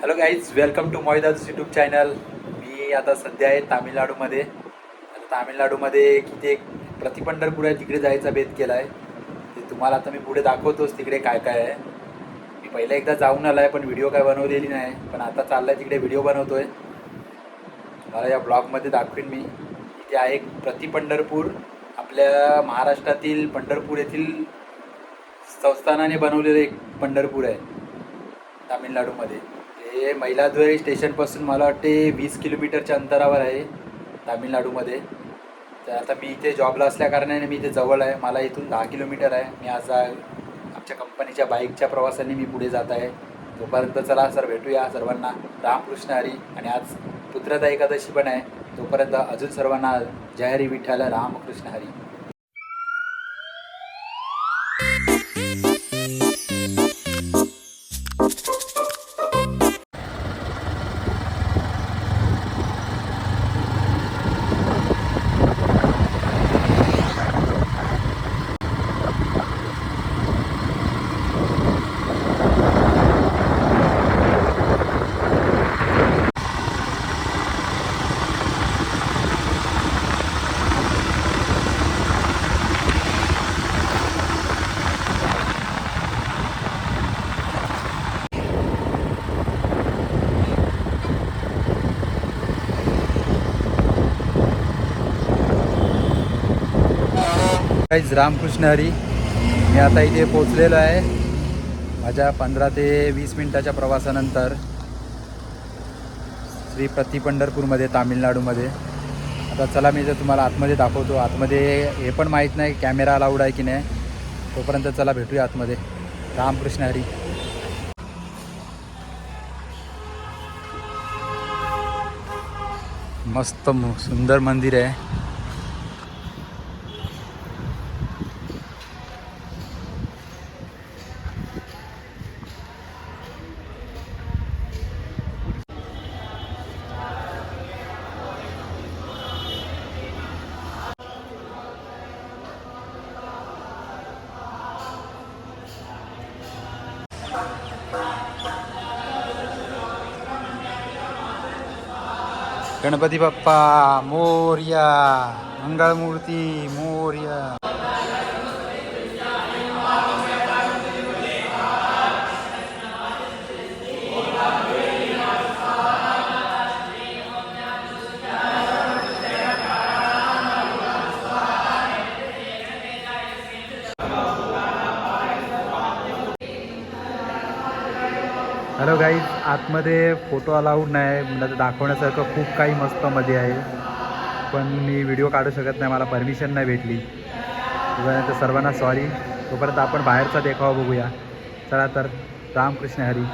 Hello guys welcome to Mohidas YouTube channel मी आता सध्या आहे तामिळनाडूमध्ये. आता तामिळनाडूमध्ये किती एक प्रतिपंढरपूर आहे तिकडे जायचा भेद केला आहे ते तुम्हाला आता मी पुढे दाखवतोच तिकडे काय काय आहे. मी पहिला एकदा जाऊन आला आहे पण व्हिडिओ काय बनवलेली नाही. पण आता चालला आहे तिकडे व्हिडिओ बनवतो आहे तुम्हाला या ब्लॉगमध्ये दाखवीन मी. इथे आहे प्रतिपंढरपूर आपल्या महाराष्ट्रातील पंढरपूर येथील संस्थानाने बनवलेलं एक पंढरपूर आहे तामिळनाडूमध्ये. हे मैलाद्वारी स्टेशनपासून मला वाटते वीस किलोमीटरच्या अंतरावर आहे तामिळनाडूमध्ये. तर आता मी इथे जॉबला असल्याकारणाने मी इथे जवळ आहे. मला इथून दहा किलोमीटर आहे. मी आज आमच्या कंपनीच्या बाईकच्या प्रवासाने मी पुढे जात आहे. तोपर्यंत चला सर भेटूया सर्वांना. रामकृष्ण हरी. आणि आज पुत्रता एकादशी पण आहे. तोपर्यंत अजून सर्वांना जय हरी विठ्ठल रामकृष्ण हरी. काहीच रामकृष्ण हरी. मी आता इथे पोचलेलो आहे. माझ्या पंधरा ते वीस मिनटाच्या प्रवासानंतर श्री प्रति पंढरपूरमध्ये तामिळनाडूमध्ये. आता चला मी जर तुम्हाला आतमध्ये दाखवतो. आतमध्ये हे पण माहीत नाही कॅमेरा अलाउड आहे की नाही. तोपर्यंत चला भेटूया आतमध्ये. रामकृष्ण हरी. मस्त सुंदर मंदिर आहे. गणपती बाप्पा मोर्या मंगळमूर्ती मोर्या हॅलो आतमध्ये फोटो अलाउड नाही. म्हणजे दाखवण्यासारखं खूप काही मस्त मध्ये आहे. पण मी व्हिडिओ काढू शकत नाही. मला परमिशन नाही भेटली. तर सर्वांना सॉरी तोपर्यंत आपण बाहेरचा देखावा बघूया. चला तर रामकृष्ण हरी.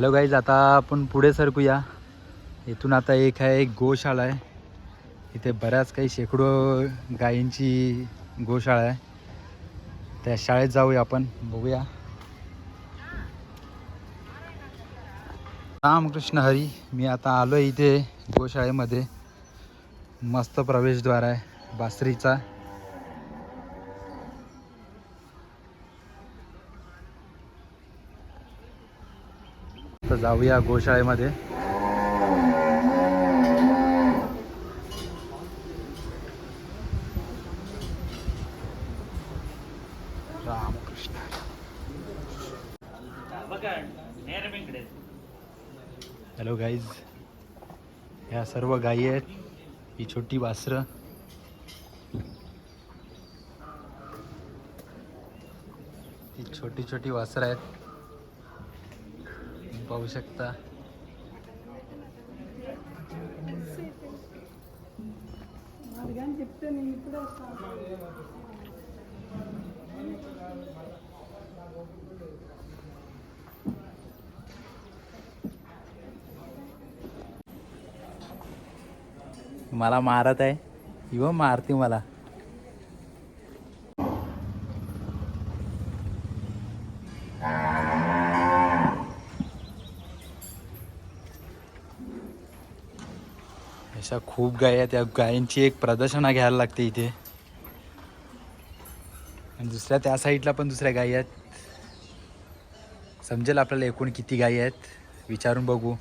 हॅलो गाईज आता आपण पुढे सरकूया. इथून आता एक आहे एक गोशाळा आहे. इथे बऱ्याच काही शेकडो गायींची गोशाळा आहे. त्या शाळेत जाऊया आपण बघूया. रामकृष्ण हरी मी आता आलो आहे इथे गोशाळेमध्ये. मस्त प्रवेशद्वार आहे बासरीचा. जाऊया गोशाळेमध्ये. रामकृष्ण. हॅलो गाईज ह्या सर्व गायी आहेत. ही छोटी वासरं. ही छोटी छोटी वासरं आहेत. पाहू शकता. मला मारत आहे. इव मारते मला. अशा खूप गाय आहेत. त्या गायींची एक प्रदर्शना घ्यायला लागते इथे. आणि दुसऱ्या त्या साईडला पण दुसऱ्या गायी आहेत. समजेल आपल्याला एकूण किती गायी आहेत. विचारून बघू.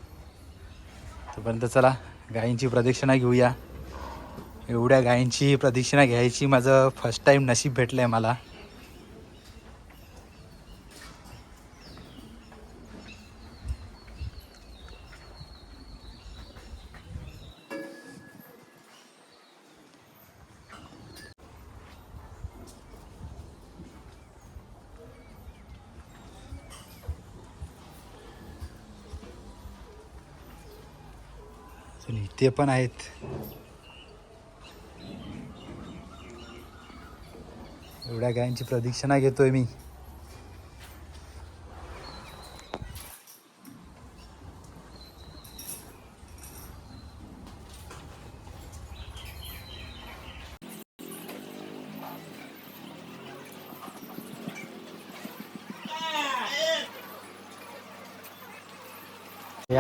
तोपर्यंत चला गायींची प्रदक्षिणा घेऊया. एवढ्या गायींची प्रदक्षिणा घ्यायची माझं फर्स्ट टाईम नशीब भेटलं आहे मला. ते पण आहेत. एवढ्या गायींची प्रदक्षिणा घेतोय मी.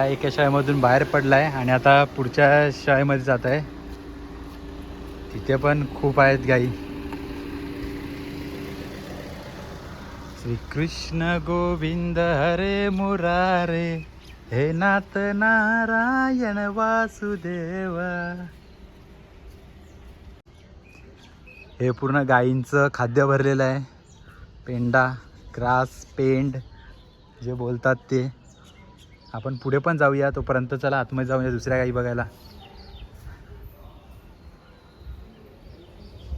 एका शाळेमधून बाहेर पडला आहे आणि आता पुढच्या शाळेमध्ये जात आहे. तिथे पण खूप आहेत गाई. श्रीकृष्ण गोविंद हरे मुरारे हे नाथ नारायण वासुदेवा. हे पूर्ण गाईंचं खाद्य भरलेलं आहे. पेंडा ग्रास पेंड जे बोलतात ते. आपण पुढे पण जाऊया तोपर्यंत चला आतमध्ये जाऊया दुसऱ्या गाई बघायला.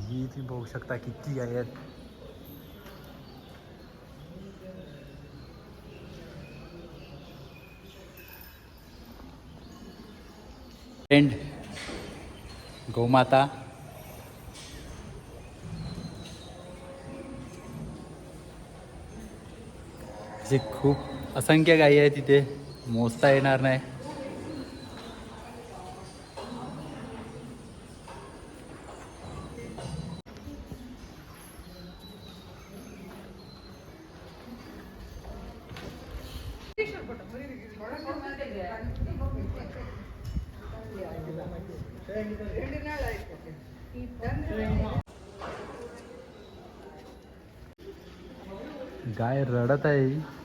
ही तुम्ही बघू शकता किती गाई आहेत. फ्रेंड गोमाता. जे खूप असंख्य गायी आहेत तिथे मोजता येणार नाही. गाय रडत आहे.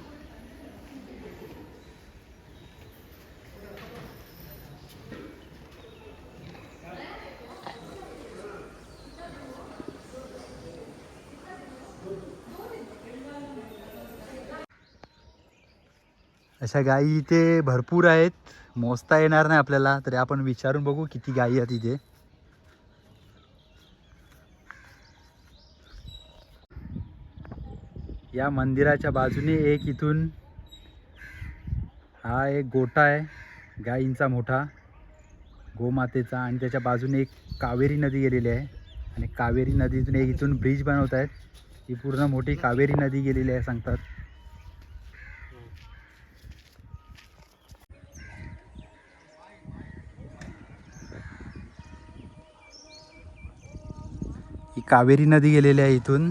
अशा गायी इथे भरपूर आहेत. मोजता येणार नाही आपल्याला तरी आपण विचारून बघू किती गायी आहेत इथे. या मंदिराच्या बाजूने एक इथून हा एक गोटा आहे गायींचा मोठा गोमातेचा. आणि त्याच्या बाजूने एक कावेरी नदी गेलेली आहे. आणि कावेरी नदीतून एक इथून ब्रिज बनवत आहेत ही पूर्ण मोठी कावेरी नदी गेलेली आहे सांगतात. ही कावेरी नदी गेलेली आहे इथून.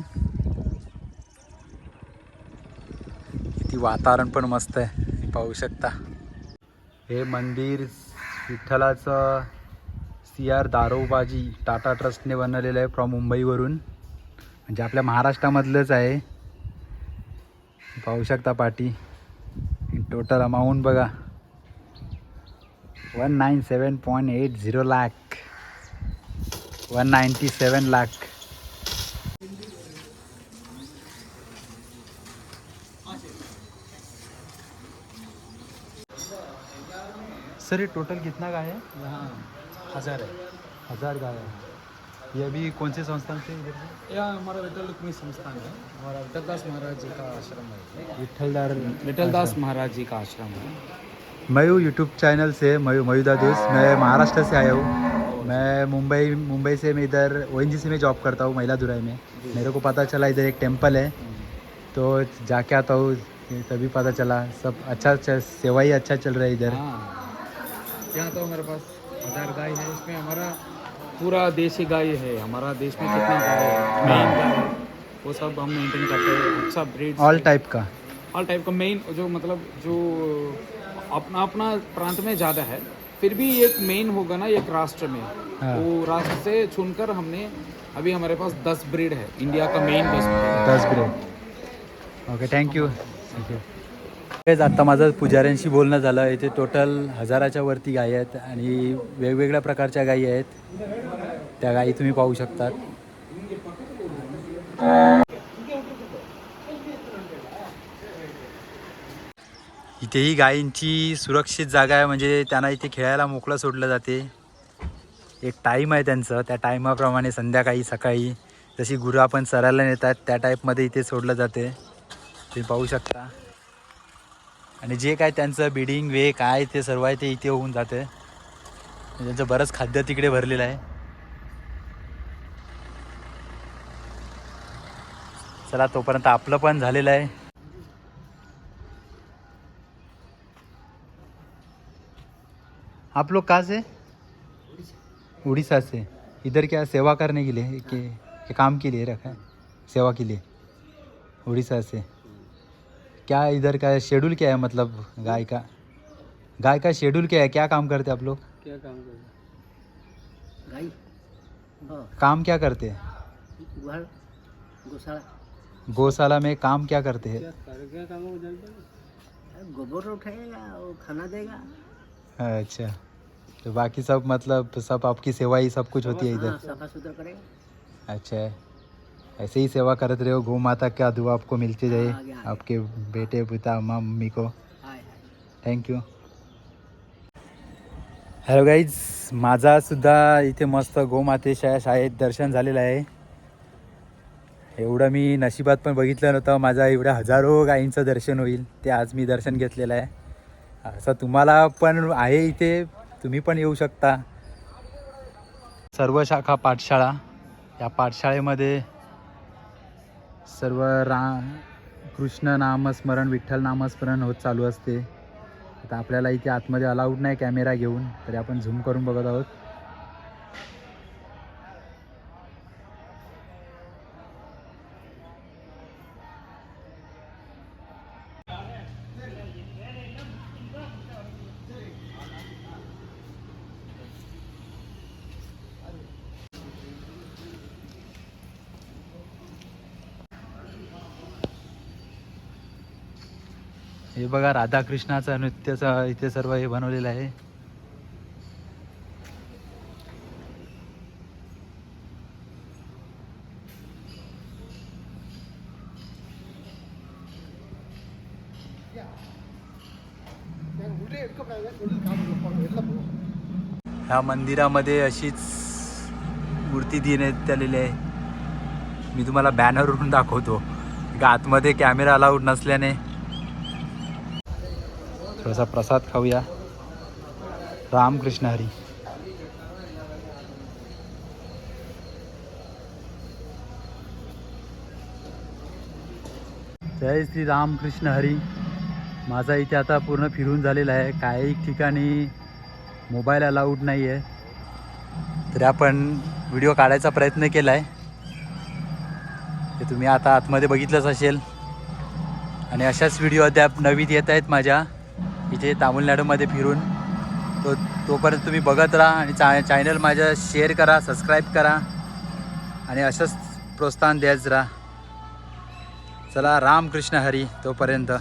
किती वातावरण पण मस्त आहे पाहू शकता. हे मंदिर विठ्ठलाचं सी आर दारोबाजी टाटा ट्रस्टने बनवलेलं आहे फ्रॉम मुंबईवरून. म्हणजे आपल्या महाराष्ट्रामधलंच आहे. पाहू शकता पाटी. टोटल अमाऊंट बघा. One nine seven point eight zero lakh one ninety seven lakh sir ये टोटल कितना गाय है? यहाँ हज़ार है। हज़ार गाय है। ये अभी कौन से संस्थान से इधर से? यह हमारा विठल रुक्मी संस्थान है। हमारा विठलदास महाराज जी का आश्रम है। विठलदार विठलदास महाराज जी का आश्रम है। मयू यूट्यूब चैनल से मयू मयूदा देश मैं महाराष्ट्र से आया हूँ। मैं मुंबई मुंबई से मैं इधर ओ में जॉब करता हूँ महिला दुराई में। मेरे को पता चला इधर एक टेंपल है। तो जाके आता हूँ तभी पता चला। सब अच्छा च- सेवा ही अच्छा चल रहा है इधर। हाँ। यहाँ तो हमारे पास हज़ार गाय है इसमें हमारा पूरा देसी गाय है। हमारा देश में कितनी गाय है? मेन गाय। है वो सब हम मेंटेन करते हैं अच्छा ब्रीड ऑल टाइप का। ऑल टाइप का मेन जो मतलब जो अपना अपना प्रांत में ज़्यादा है फिर भी एक मेन होगा ना एक राष्ट्र में। हाँ। वो राष्ट्र से चुनकर हमने अभी हमारे पास दस ब्रीड है इंडिया का मेन दस breed दस ग्रेड ओके थैंक थँक्यू आता माझं पुजाऱ्यांशी बोलणं झालं. इथे टोटल हजाराच्या वरती गायी आहेत आणि वेगवेगळ्या प्रकारच्या गायी आहेत. त्या गायी तुम्ही पाहू शकतात. इथेही गायींची सुरक्षित जागा आहे. म्हणजे त्यांना इथे खेळायला मोकळं सोडलं जाते. एक टाईम आहे त्यांचं. त्या टाईमाप्रमाणे संध्याकाळी सकाळी जशी गुरं आपण चरायला नेतात त्या टाईपमध्ये इथे सोडलं जाते. तुम्ही पाहू शकता. आणि जे काय त्यांचं बिडिंग वे काय ते सर्व आहे ते इथे होऊन जाते. त्यांचं बरंच खाद्य तिकडे भरलेलं आहे. चला तोपर्यंत आपलं पण झालेलं आहे. आप लोग कहाँ से? उड़ीसा से. इधर क्या सेवा करने के लिए के, के काम के लिए रखा है? सेवा के लिए. उड़ीसा से. क्या इधर का शेड्यूल क्या है मतलब गाय का? गाय का शेड्यूल क्या है? क्या काम करते हैं आप लोग? क्या काम कर गाई हाँ। काम क्या करते हैं? गौशाला। गौशाला में काम क्या करते हैं? गोबर उठाएगा और खाना देगा। अच्छा। तो बाकी सब मतलब सब आपकी सेवा ही सब कुछ होती है हाँ इधर? सफ़ा सुथरा करेगा। अच्छा। ऐसे ही सेवा करते रहो। गौ माता का दुआ आपको मिलती आगे। आपके बेटे पिता अम्मा मम्मी को। थँक्यू हॅलो गाईज माझा सुद्धा इथे मस्त गोमातेच्या शाळेत दर्शन झालेलं आहे. एवढं मी नशिबात पण बघितलं नव्हतं. माझा एवढ्या हजारो गायींचं दर्शन होईल. ते आज मी दर्शन घेतलेलं आहे. असं तुम्हाला पण आहे इथे. तुम्ही पण येऊ शकता. सर्व शाखा पाठशाळा. या पाठशाळेमध्ये सर्व रा कृष्ण नामस्मरण विठ्ठल नामस्मरण होत चालू असते. आता आपल्याला इथे आतमध्ये अलाउड नाही कॅमेरा घेऊन तरी आपण झूम करून बघत आहोत. बघा राधाकृष्णाचं नृत्याचं इथे सर्व हे बनवलेलं आहे. ह्या मंदिरामध्ये अशीच मूर्ती देण्यात आलेली आहे. मी तुम्हाला बॅनरवरून दाखवतो. आतमध्ये कॅमेरा अलाउड नसल्याने. थोडासा प्रसाद खाऊया. रामकृष्ण हरी. जय श्री रामकृष्ण हरी. माझा इथे आता पूर्ण फिरून झालेला आहे. काही ठिकाणी मोबाईल अलाउड नाही आहे तरी आपण व्हिडिओ काढायचा प्रयत्न केला आहे ते तुम्ही आता आतमध्ये बघितलंच असेल. आणि अशाच व्हिडिओ अद्याप नवीन येत आहेत माझ्या. इथे तामिळनाडूमध्ये फिरून. तो तोपर्यंत तुम्ही बघत राहा आणि चा चॅनल माझ्या शेअर करा सबस्क्राईब करा. आणि असंच प्रोत्साहन द्यायच राहा. चला रामकृष्ण हरी तोपर्यंत.